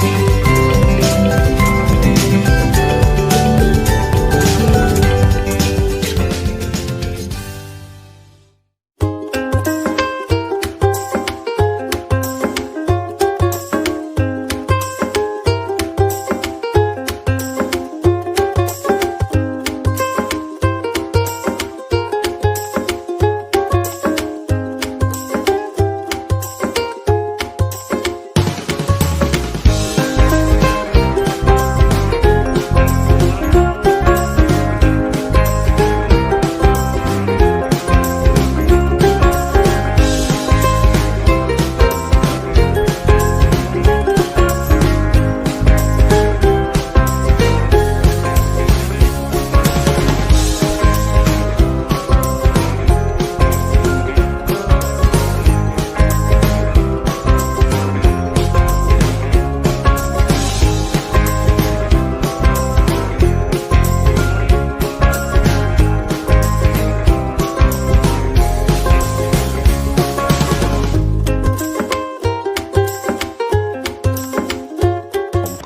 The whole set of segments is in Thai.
ผ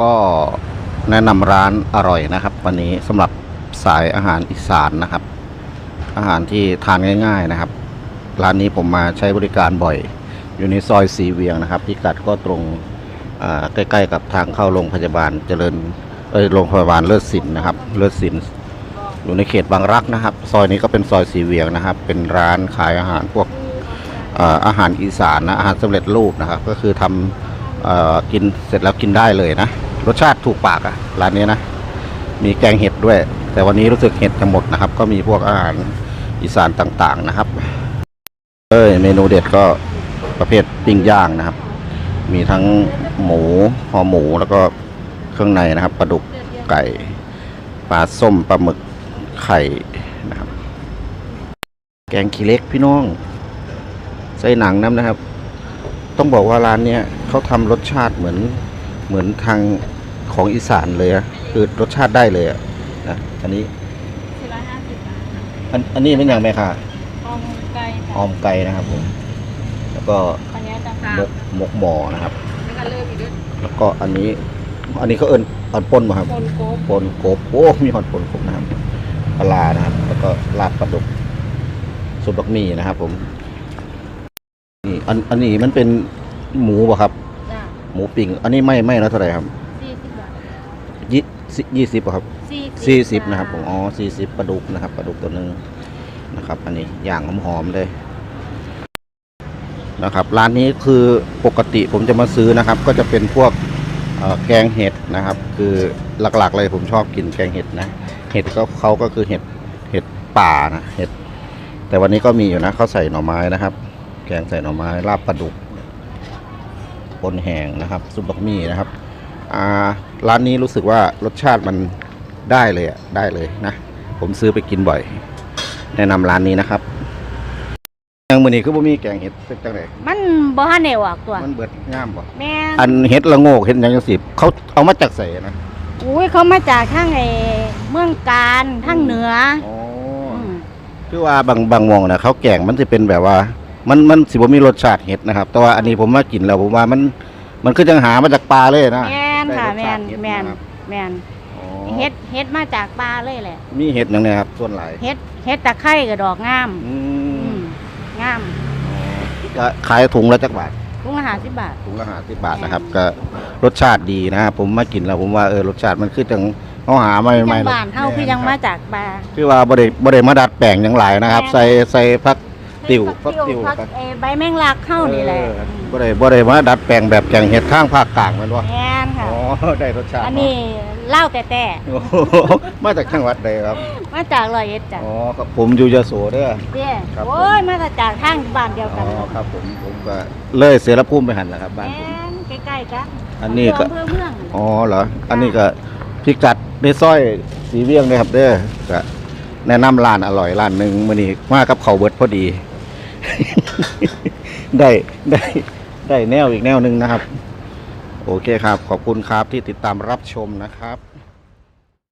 ก็แนะนำร้านอร่อยนะครับ วันนี้สำหรับสายอาหารอีสานนะครับ อาหารที่ทานง่าย ๆนะครับ ร้านนี้ผมมาใช้บริการบ่อย อยู่ในซอยสีเวียงนะครับพิกัดก็ตรงใกล้ ๆ กับทางเข้าโรงพยาบาลเจริญเอ้ยโรงพยาบาลเลิศสินนะครับ เลิศสินอยู่ในเขตบางรักนะครับ ซอยนี้ก็เป็นซอยสีเวียงนะครับ เป็นร้านขายอาหารพวกอาหารอีสานนะอาหารสำเร็จรูปนะครับ ก็คือทำกินเสร็จแล้วกินได้เลยนะ รสชาติถูกปากอะร้านนี้นะ มีแกงเห็ดด้วย แต่วันนี้รู้สึกเห็ดจะหมดนะครับ ก็มีพวกอาหารอีสานต่างๆนะครับเอ้ยเมนูเด็ดก็ประเภทปิ้งย่างนะครับ มีทั้งหมูห่อหมูแล้วก็เครื่องในนะครับปลาดุกไก่ปลาส้มปลาหมึกไข่นะครับ แกงขี้เล็กพี่น้องใส่หนังน้ำนะครับ ต้องบอกว่าร้านเนี้ยเขาทำรสชาติเหมือนเหมือนทาง ของอีสานเลยอะคือรสชาติได้เลยอะนะอันนี้450บาทค่ะอันอันนี้เป็นอย่างไรค่ะออมไก่ออมไก่นะครับผมแล้วก็อันนี้จะหมกหมกหมอนะครับ แล้วก็เลิกอีกด้วยแล้วก็อันนี้ อันนี้เขาเอิญอันป่นมาครับ คนโกบปนกบโอ้มีหอดปนกบนะครับปลาร้านะครับ แล้วก็ลาบปลาดุกสุบักหมี่นะครับ ผมนี่อันอันนี้มันเป็นหมูป่ะครับ จ้าหมูปิ้งอันนี้ไม่ไม่แล้วเท่าไหร่ครับ40บาท ยี่ยี่สิบครับ40สี่สิบนะครับผมอ๋อสี่สิบปลาดุกนะครับปลาดุกตัวหนึ่งนะครับ อันนี้ย่างหอมๆเลยนะครับ ร้านนี้คือปกติผมจะมาซื้อนะครับ ก็จะเป็นพวกเอ่อแกงเห็ดนะครับ คือหลักๆเลยผมชอบกินแกงเห็ดนะ เห็ดก็เขาก็คือเห็ดเห็ดป่านะเห็ด แต่วันนี้ก็มีอยู่นะเขาใส่หน่อไม้นะครับ แกงใส่หน่อไม้ลาบปลาดุกปนแห้งนะครับซุปบักมี่นะครับ อ่า ร้านนี้รู้สึกว่ารสชาติมันได้เลยอะได้เลยนะ ผมซื้อไปกินบ่อย แนะนำร้านนี้นะครับยังมือนี้คือบ่มีแกงเห็ดเป็นจังไดมันบ่ทันได้ออกตัว มันเบิดงามบ่แม่นอันเห็ดละโงกเห็ดหยังจังสิเขาเอามาจากใส่นะอุ้ยเขามาจากทางไอ้เมืองการทางเหนืออ๋อมคือว่าบางบางหมองนะเขาแกงมันจะเป็นแบบว่า มันมันสิบ่มีรสชาติเห็ดนะครับ แต่ว่าอันนี้ผมมากินแล้วผมว่ามันมันคือจังหามาจากปลาเลยนะ แม่ นค่ะได้รสแม่ชานติเห็ดแม่นนะครับแม่นอ๋อเฮ็ดเฮ็ดมาจากปลาเลยแหละ มีเห็ดหยังไงครับ ส่วนหลายเฮ็ดเฮ็ดตะไคร้กับดอกงามอือืมมงามก็ขายถุงละจักบาทถุงละ50บาทถุงละห้าสิบบาทนะครับ ก็รสชาติดีนะครับผมมากินแล้วผมว่าเออรสชาติมันคือจังเขาหาไม่พี่ไม่ยังบ้านเฮาพี่ยังมาจากปลาคือว่าบริบริมาดัดแปลงอย่างไรนะครับแม่นใส่ใส่พัก ติวพักติวพักเอ่อใบแมงลักเข้านี่แหละบริบริมาดัดแปลงแบบแกงเห็ดข้างภาคกลางแมันวะแม่นค่ะ อ๋อ ได้รสชาติอันนี้เหล้าแต่แต่โอ้โหมาจากจังหวัดใดครับ มาจากร้อยเอ็ดจ้ะอ๋อครับผมอยู่ยโสเด้อเด้ครับ โอ้ยมาจากทางบ้านเดียวอ๋กันอครับผมผมก็เลยเสรภูมิไปหันแหละครับ บ้านผม แม่นใกล้ๆกันอันนี้ก็อำเภอเมือง อ๋อเหรอ อันนี้ก็พิกัดในซอยสีเวียงเลยครับเด้อก็แนะนำร้านอร่อยร้านหนึ่งมื้อนี้มากับเขาวเบิดพอดี ได้ได้ได้แนวอีกแนวหนึ่งนะครับ โอเคครับ ขอบคุณครับที่ติดตามรับชมนะครับ